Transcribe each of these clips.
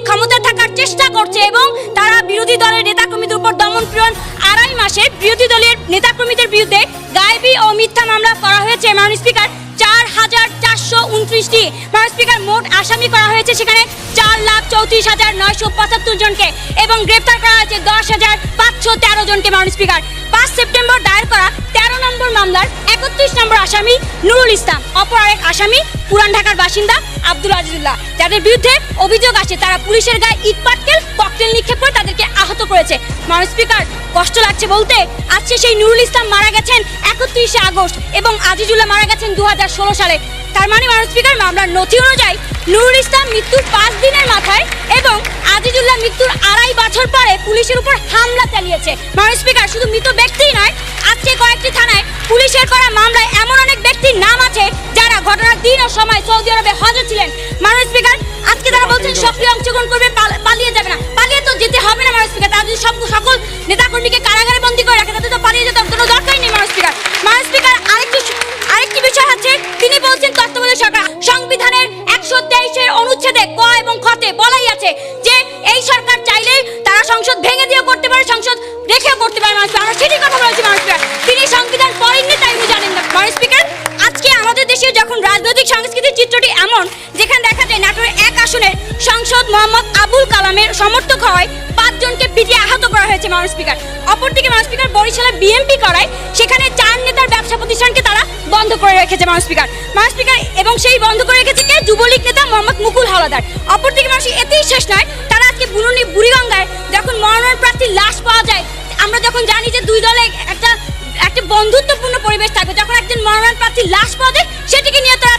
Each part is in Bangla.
লীগ ক্ষমতা থাকার চেষ্টা করছে এবং তারা বিরোধী দলের নেতাকর্মীদের উপর দমন পীড়ন আড়াই মাসে বিরোধী দলের নেতাকর্মীদের বিরুদ্ধে গায়েবী ও মিথ্যা মামলা করা হয়েছে। মাননীয় স্পিকার উনত্রিশটি মাননীয় স্পিকার মোট আসামি করা হয়েছে সেখানে চার লাখ চৌত্রিশ হাজার নয়শো পঁচাত্তর জনকে এবং গ্রেপ্তার করা হয়েছে দশ হাজার পাঁচশো তেরো জনকে মাননীয় স্পিকার পাঁচ সেপ্টেম্বর দায়ের করা তেরো নম্বর মামলার একত্রিশ নম্বর আসামি নুরুল ইসলাম, অপর আরেক আসামি পুরান ঢাকার বাসিন্দা আব্দুল আজিজুল্লাহ। যাদের বিরুদ্ধে অভিযোগ আসে, তারা পুলিশের গায়ে ইট পাটকেল ককটেল নিক্ষেপ করে তাদেরকে করেছে মাননীয় স্পিকার, কষ্ট লাগছে বলতে? আজকে সেই নুরুল ইসলাম মারা গেছেন একত্রিশে আগস্ট এবং আজিজুল্লাহ মারা গেছেন দু সালে। তার মানে মাননীয় স্পিকার, মামলার নথি অনুযায়ী নুরুল ইসলাম মৃত্যুর পাঁচ দিনের মাথায় এবং আজিজুল্লাহ মৃত্যুর আড়াই বছর পরে পুলিশের উপর হামলা চালিয়েছে। মাননীয় স্পিকার, শুধু মৃত ব্যক্তিই নয়, আজকে কয়েকটি থানায় পুলিশের করা মামলায় এমন অনেক ব্যক্তির নাম আছে যারা ঘটনার দিন ও সময় সৌদি আরবে হাজির ছিলেন। নেতাকর্মীকে কারাগারে বন্দী করে রাখে তাদের তো পালিয়ে যেতে কোনো দরকারই নেই মাননীয় স্পিকার। মাননীয় স্পিকার, আরেকটি আরেকটি বিষয় আছে তিনি বলছেন তত্ত্বাবধায়ক সরকার, সংবিধানের একশো তেইশের অনুচ্ছেদে ক এবং খতে বলাই আছে যে, এই সরকার চাইলে তারা সংসদ ভেঙে দিয়েও করতে পারে, সংসদ রেখেও করতে পারে মানুষ আমরা সেটি কথা বলেছি মানুষ তিনি সংবিধান পড়েননি, তাই উনি জানেন না। মানুষ স্পিকার, আজকে আমাদের দেশে যখন রাজনৈতিক সংস্কৃতির চিত্রটি এমন, যেখানে দেখা নাটোরের এক আসনের সংসদ মোহাম্মদ আবুল কালামের সমর্থক হয় পাঁচজনকে পিটিয়ে আহত করা হয়েছে মানুষ স্পিকার অপরদিকে মানুষ স্পিকার বরিশালে বিএমপি করায়, সেখানে চার নেতার ব্যবসা প্রতিষ্ঠানকে তারা বন্ধ করে রেখেছে মানুষ স্পিকার মানুষ স্পিকার এবং সেই বন্ধ করে রেখেছে কে? যুবলীগ নেতা মোহাম্মদ মুকুল হাওলাদার। অপরদিকে মানুষ এতেই শেষ নয়, তারা আজকে বুনুনি বুড়িগঙ্গায় যখন মনোনয়ন প্রার্থীর লাশ পাওয়া যায়, আমরা যখন জানি যে দুই দলে একটা একটা বন্ধুত্বপূর্ণ পরিবেশ থাকবে, যখন একজন মনোনয়ন প্রার্থীর লাশ পাওয়া যায়, সেটিকে নিয়ে তারা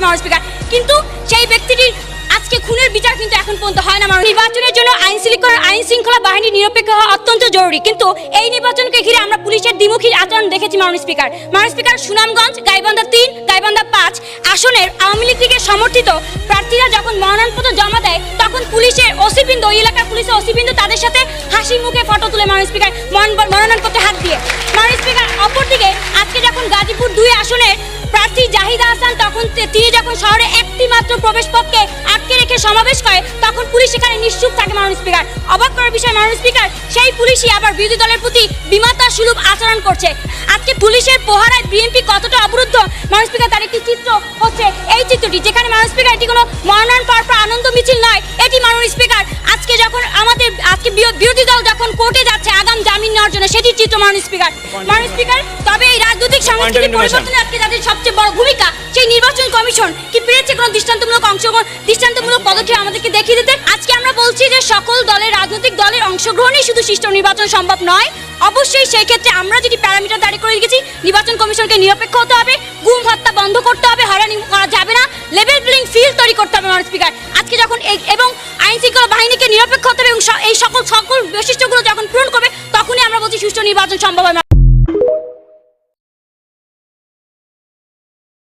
মানুষ স্পিকার কিন্তু সেই ব্যক্তিটির আজকে খুনের বিচার কিন্তু এখন পর্যন্ত হয় না মানুষ নির্বাচনের জন্য আইন শৃঙ্খলা আইন শৃঙ্খলা বাহিনী নিরপেক্ষ হওয়া অত্যন্ত জরুরি। কিন্তু এই নির্বাচনকে ঘিরে আমরা পুলিশের দ্বিমুখী আচরণ দেখেছি মাননীয় স্পিকার মাননীয় স্পিকার সুনামগঞ্জ, গাইবান্ধা তিন, গাইবান্ধা পাঁচ আসনের আওয়ামী লীগ থেকে সমর্থিত প্রার্থীরা যখন মনোনয়নপত্র জমা দেয়, তখন পুলিশের ওসিবৃন্দ ওই এলাকার পুলিশের ওসিবৃন্দ তাদের সাথে হাসি মুখে ফটো তুলে মাননীয় স্পিকার মন- মনোনয়নপত্রে হাত দিয়ে। মাননীয় স্পিকার অপরদিকে আজকে যখন গাজীপুর দুই আসনের প্রার্থী জাহিদা হাসান তখন তিনি যখন শহরে একটি মাত্র প্রবেশ পথকে আটকে রেখে সমাবেশ করে, তখন পুলিশ সেখানে নিশ্চুপ থাকে মাননীয় স্পিকার। অবাক করার বিষয়, মাননীয় স্পিকার, সেই পুলিশই আবার বিরোধী দলের প্রতি বিমাতা সুলভ আচরণ করছে। আজকে পুলিশের পোহারায় বিএনপি কতটা অবরুদ্ধ? মাননীয় স্পিকার, তার একটি চিত্র হচ্ছে এই চিত্রটি, যেখানে মাননীয় স্পিকার, এটি কোনো মনোনয়ন পাওয়ার পর আনন্দ মিছিল নয়, এটি মাননীয় স্পিকার, আজকে যখন আমাদের, আজকে বিরোধী দল যখন কোর্টে যাচ্ছে আগাম জামিন নেওয়ার জন্য সেটি চিত্র মাননীয় স্পিকার। মাননীয় স্পিকার, তবে এই রাজনৈতিক পরিবর্তনে আজকে যাদের সবচেয়ে বড় ভূমিকা সেই নির্বাচন কমিশন কি পেরেছে কোনো দৃষ্টান্তমূলক অংশগ্রহণ দৃষ্টান্তমূলক পদক্ষেপ আমাদেরকে দেখিয়ে দিতে? আজকে আমরা বলছি যে সকল দলের রাজনৈতিক দলের অংশগ্রহণই শুধু সুষ্ঠু নির্বাচন সম্ভব নয়। অবশ্যই সেই ক্ষেত্রে আমরা যেটি প্যারামিটার দাঁড়ি করে রেখেছি নির্বাচন কমিশনকে নিরপেক্ষ হতে হবে গুম হত্যা বন্ধ করতে হবে হয়রানি করা যাবে না লেভেল প্লেইং ফিল্ড তৈরি করতে হবে মাননীয় স্পিকার আজকে যখন এবং আইন শৃঙ্খলা বাহিনীকে নিরপেক্ষ হতে হবে এবং এই সকল সকল বৈশিষ্ট্যগুলো যখন পূরণ করবে তখনই আমরা বলছি সুষ্ঠু নির্বাচন সম্ভব হবে।